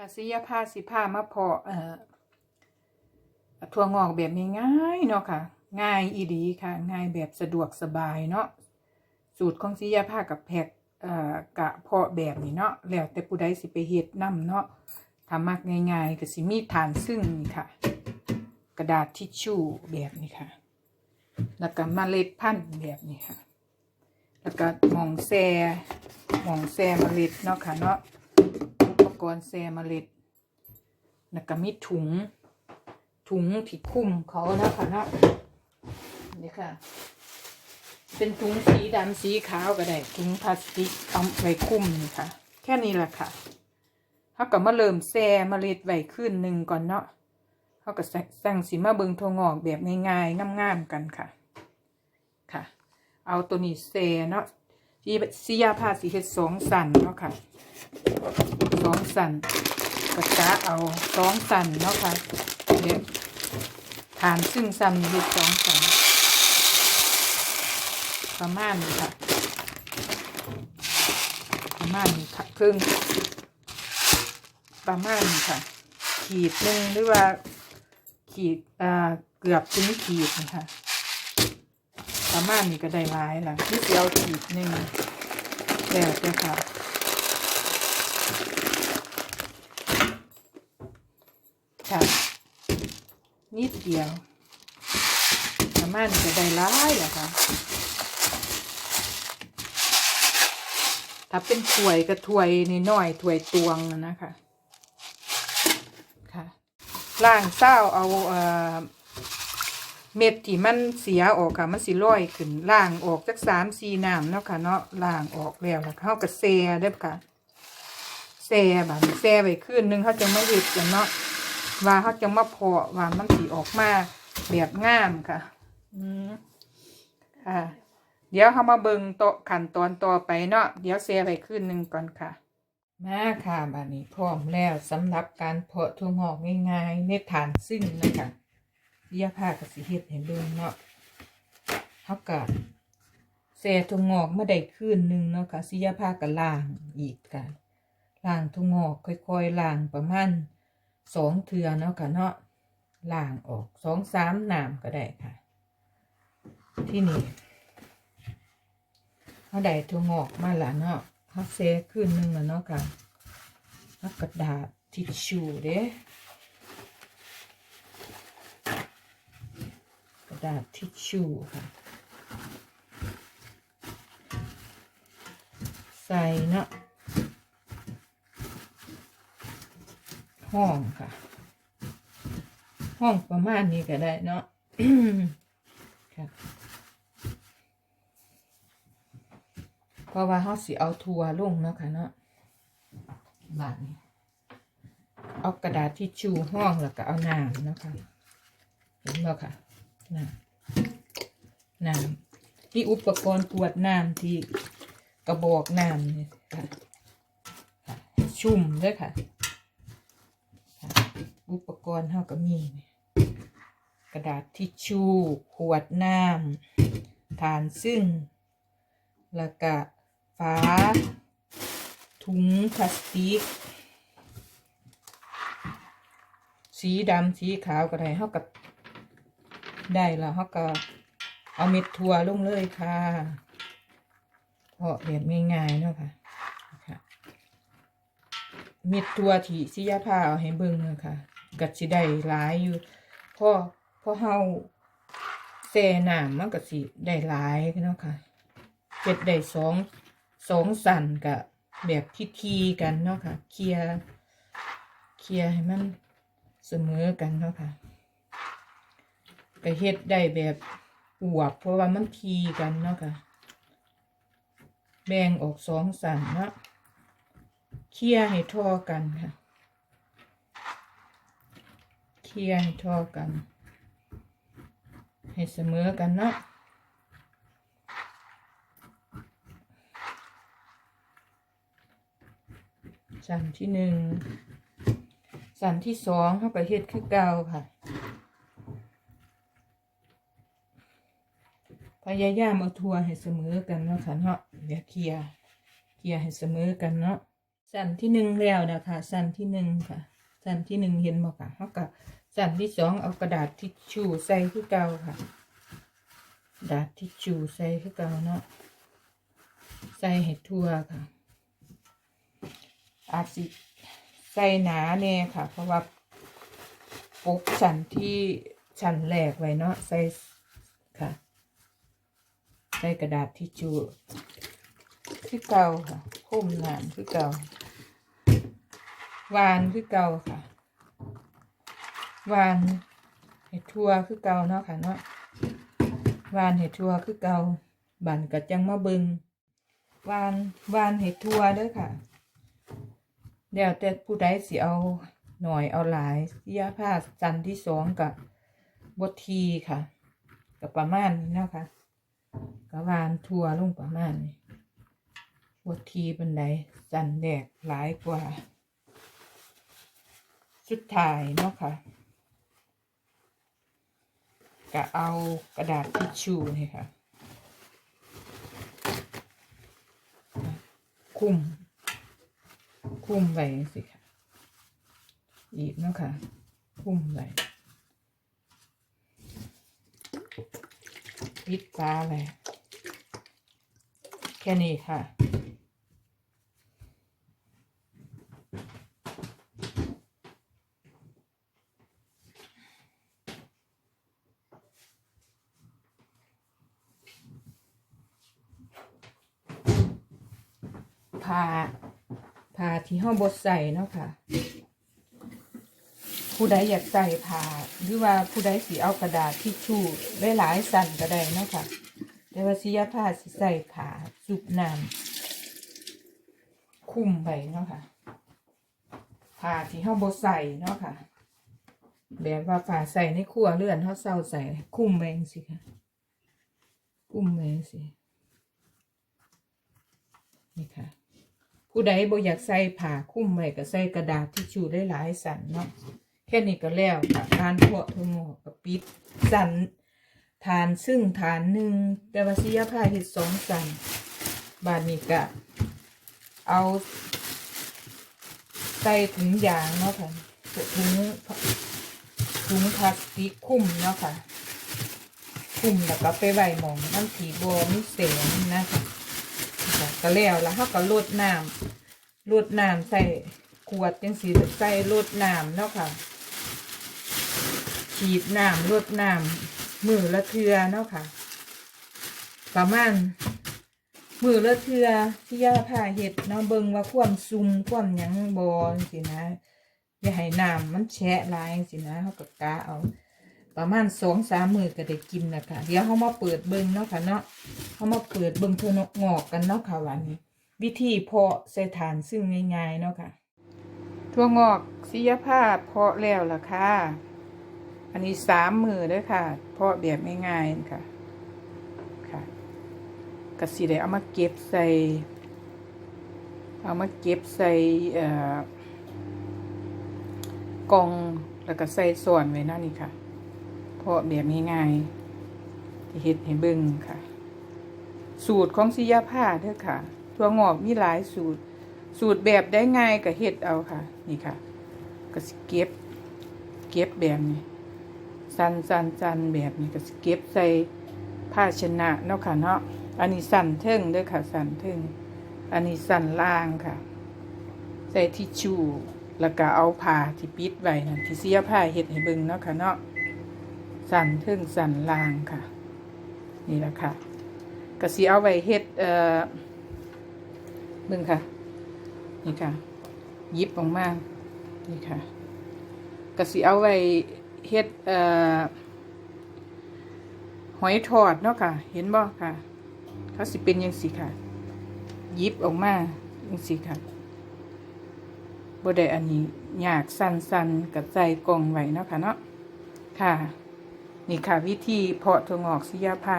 ค่ะสิยาผ้าสิผ้ามาเพาะเอ่อถั่วงอกแบบง่ายเนาะค่ะ ง่ายอีดีค่ะ ง่ายแบบสะดวกสบายเนาะสูตรของสิยาผ้ากับแพกเอ่อกะเพาะแบบนี้เนาะแล้วแต่ผู้ใดสิไปเฮ็ดนํเนาะทำมากง่ายๆก็สิมีฐานซึ่งนี่ค่ะ กระดาษทิชชู่แบบนี้ค่ะ แล้วก็มเมล็ดพันธุ์แบบนี้ค่ะ แล้วก็หมองแซหมองแซเมล็ดเนาะค่ะเนาะ กรณ์แซเมล็ดแล้วก็มีถุง ถุงที่คุ้มเขานะคะเนาะนี่ค่ะ เป็นถุงสีดำสีขาวก็ได้ ถุงพลาสติกเอาไว้คุ้มนี่ค่ะ แค่นี้แหละค่ะเขาก็มาเริ่มแซเมล็ดไว้ขึ้นหนึ่งก่อนเนาะเขาก็สั่งสีมาเบิงทงอกแบบง่ายๆง่ามๆกันค่ะ ค่ะ เอาตัวนี้แซเนาะ ที่สียาผ้าสีเฮ็ดสองสันเนาะค่ะสองสันกระจาเอาสองสันเนาะค่ะเดี๋ยวฐานซึ่งสันนี่คือสองสันประมาณนี้ค่ะ ประมาณนี้ค่ะครึ่งประมาณนี้ค่ะ ขีดหนึ่งหรือว่า ขีดอ่าเกือบถึงขีดนะคะ ประมาณนี้ก็ได้หลายละที่เดียวขีดหนึ่งแล้วแต่ค่ะค่ะนิดเดียวประมาณจะได้ร้ายแหละค่ะถ้าเป็นถ้วยก็ถ้วยนี่น้อยถ้วยตวงนะนะคะค่ะล่างเศร้าเอาเอ่อ เม็ดที่มันเสียออกค่ะมันสิร้อยขึ้นล่างออกจากสามสี่น้ำเนาะค่ะเนาะล่างออกแล้วแล้วเขาก็เซเด้อค่ะเซแบบเซไปขึ้นนึงเขาจะไม่หยุดกันเนาะว่าเขาจะมาเพาะว่ามันสีออกมาแบบงามค่ะ อืมค่ะเดี๋ยวเขามาเบิงโตะขั้นตอนต่อไปเนาะเดี๋ยวเสียไปขึ้นหนึ่งก่อนค่ะมาค่ะบานี้พร้อมแล้วสำหรับการเพาะถั่วงอกง่ายๆในฐานซึ่งนะคะ เรียผ้ากับสีเฮ็ดให้เบิ่งเนาะเขากับเสียถั่วงอกเมื่อใดขึ้นหนึ่งเนาะค่ะสียผ้ากับล่างอีกค่ะล่างถั่วงอกค่อยๆล่างประมาณสองเทือเนาะค่ะเนาะล่างออกสองสามน้ำก็ได้ค่ะ ที่นี่เขาได้ถั่วงอกมาและเนาะเขาเซขึ้นหนึ่งแล้วเนาะค่ะแล้วกระดาษทิชชู่เด้ ระดาษทิชชู่ค่ะ ใส่เนะห้องค่ะ ห้องประมาณนี้ก็ได้เนาะค่ะเพราะว่าเขาสิเอาทัวร์ลงเนาะค่ะเนาะบาทนี้เอากระดาษทิชชู่ห้องแล้วก็เอาน้ำเนาะค่ะเห็นบ่ค่ะ น้ำน้ำที่อุปกรณ์กวดน้ำที่กระบอกน้ำนี่ค่ะชุ่มด้วยค่ะ อุปกรณ์เท่ากับมีกระดาษทิชชู่ขวดน้ำฐานซึ่งแล้วก็ฝาถุงพลาสติก สีดำสีขาวก็ได้เท่ากับ ได้แล้วเท่ากับเอาเม็ดถั่วลงเลยค่ะเพาะแบบง่ายๆเนาะค่ะเม็ดตัวที่สิยาพาเอาให้เบิ่งนะคะก็สิได้หลายอยู่พอพอเฮาแช่น้ำมันก็สิได้หลายเนาะค่ะเฮ็ดได้สองสองสันก็แบบทีๆกันเนาะค่ะเคลียเคลียให้มันเสมอกันเนาะค่ะ ก็เฮ็ดได้แบบอวบเพราะว่ามันทีกันเนาะค่ะ แบ่งออกสองสันเนาะเคี่ยให้ทั่วกันค่ะ เคี่ยให้ทั่วกัน ให้เสมอกันเนาะสันที่หนึ่งสันที่สองเขาก็เฮ็ดคือเก่าค่ะ พยายามเอาทั่วให้เสมอกันเนาะค่ะเนาะเดี๋ยวเคลียร์เคลียร์ให้เสมอกันเนาะสั้นที่หนึ่งแล้วนะคะสั้นที่หนึ่งค่ะสั้นที่หนึ่งเห็นบ่ค่ะเขาก็สั้นที่สองเอากระดาษทิชชู่ใส่คือเก่าค่ะกระดาษทิชชู่ใส่คือเก่าเนาะใส่ให้ทั่วค่ะ อาจสิใส่หนาแน่ค่ะ เพราะว่าปกชั้นที่ชั้นแรกไว้เนาะใส่ค่ะ ใส่กระดาษทิชชู่คือเก่าค่ะคุ้มนานคือเก่าวานคือเก่าค่ะวานเห็ดทั่วคือเก่าเนาะค่ะเนาะวานเห็ดทั่วคือเก่าบันกัจังมาบิงวานวานเห็ดทั่วเด้อค่ะเดี๋ยวแต่ผู้ใดสิเอาหน่อยเอาหลายเสียผ้าจันที่สองกับบทีค่ะกับประมาณนี้เนาะค่ะ กับวานทั่วลงประมาณนี้บทีเป็นไดจันแดกหลายกว่า สุดท้ายเนาะค่ะก็เอากระดาษทิชชู่นี่ค่ะ คุมคุมไว้สิค่ะอีกเนาะค่ะ คุมไว้ปิดตาไว้แค่นี้ค่ะผ้าผ้าที่ห้องบดใส่เนาะค่ะ ผู้ใดอยากใส่ผ้าหรือว่าผู้ใดสีเอากระดาษทิชชู่ได้หลายๆสั่นก็ได้เนาะค่ะ แต่ว่าสิยาผ้าสิใส่ผ้า สุบน้ำคุ้มไปเนาะค่ะผ้าที่ห้องบดใส่เนาะค่ะ แบบว่าผ้าใส่ในครัวเลื่อนเขาเศร้าใส่คุ้มไปจังสิค่ะคุ้มไปจังสินี่ค่ะ ผู้ใดบ่อยากใส่ผ้าคุ้มไว้ก็ใส่กระดาษทิชชู่ได้หลายสันเนาะแค่นี้ก็แล้วค่ะการพาะทั่งอกกับปิดสันฐานซึ่งฐานหนึ่งแต่ว่าสิยาผ้าเฮ็ดสองสัน บาดนี้ก็เอาใส่ถุงยางเนาะค่ะถุงถุงพลาสติกคุ้มเนาะค่ะ คุ้มแล้วก็ไปไว้หมองมันถีบอมีเสียงนะค่ะก็แล้วแล้วเขาก็ลดน้ำลดน้ำใส่ขวดจังสีใส่ลดน้ำเนาะค่ะฉีดน้ำลดน้ำมือละเทือเนาะค่ะ ประมาณ มือละเทือที่ย่าผ่าเห็ดเนาะเบิ่งว่าความซุ่มความหยังบอสินะ อย่าให้น้ำมันแฉะลายสินะเขาก็กะเอา ประมาณสองสามมือก็ได้กินนะคะเดี๋ยวเขามาเปิดเบิ่งเนาะค่ะเนาะเขามาเปิดเบิ่งทั่วงอกกันเนาะค่ะวันนี้ วิธีเพาะใส่ฐานซึ่งง่ายๆเนาะค่ะทั่วงอกศิยภาพเพาะแล้วล่ะค่ะ อันนี้สามมือเด้อค่ะ เพาะแบบง่ายๆค่ะ กสิได้เอามาเก็บใส่ เอามาเก็บใส่กล่องแล้วก็ใส่ส่วนไว้นั่นนี่ค่ะ เพราะแบบง่ายๆที่เฮ็ดให้เบิ่งค่ะ สูตรของสิยาผ้าเด้อค่ะถั่วงอกมีหลายสูตร สูตรแบบได้ง่ายก็เฮ็ดเอาค่ะ นี่ค่ะ ก็สิเก็บ เก็บแบบนี้สันสันสันแบบนี้ก็เก็บใส่ภาชนะเนาะค่ะเนาะ อันนี้สันเทิงด้อค่ะ สันเทิงอันนี้สันล่างค่ะ ใส่ทิชชู่แล้วก็เอาผ้าที่ปิดไว้นั่นที่เสียผ้าเฮ็ดให้เบิ่งเนาะค่ะเนาะสันเทิงสันล่างค่ะ นี่แหละค่ะก็สิเอาไว้เฮ็ดเอ่อเบิ่งค่ะ นี่ค่ะยิบออกมานี่ค่ะก็สิเอาไว้เฮ็ดเอ่อหอยทอดเนาะค่ะ เห็นบ่ค่ะ เขาสิเป็นยังสิค่ะยิบออกมายังสิค่ะบ่ได้อันนี้ยากสั้นๆกับใจกลองไว้เนาะค่ะเนาะค่ะ นี่ค่ะวิธีเพาะถั่วงอกสิยาผ้า